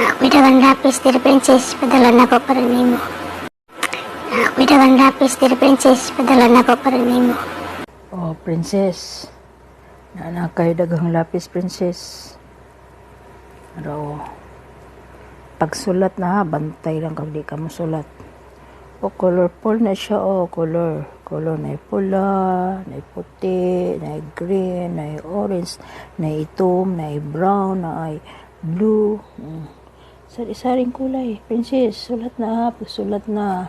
Widawan lapis diri princess, padala na ko para nimo. Widawan lapis diri princess, padala na ko para nimo. Oh, princess. Nana daghang lapis, princess. Pero, pagsulat na ha, bantay lang kag di ka musulat. O, colorful na siya, o, color. Color na pula, na puti, na green, na orange, na itom, na brown, na blue. Mm. Sari-saring kulay. Princess, sulat na ha, pagsulat na.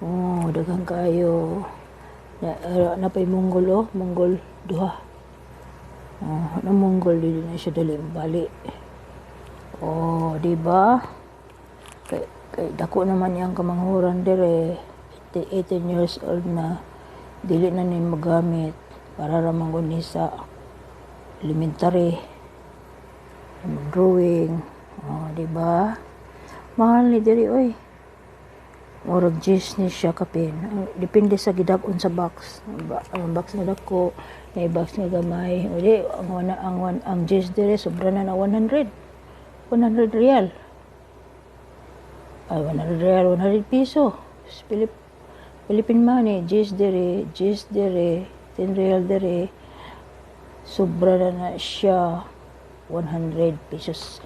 Oh, daghang kayo. Na, uh, napay Mongol oh, Mongol duha. Oh, na Mongol dili na siya dali bali. Oh, di ba? Kay, kay dako naman yang kamanghuran dire. 18 years old na dili na ni magamit para ra man ni sa elementary drawing oh di ba mahal ni diri oy Murag gis ni siya kapin. Depende sa gidak-on sa box. Ang box nga dako, may box nga gamay. Uli, ang wana ang wan ang gis dire sobra na na 100. 100 real. Ay 100 real, 100 piso. Pilip Philippine money, gis dire, gis dire, 10 real dire. Sobra na na siya 100 pesos.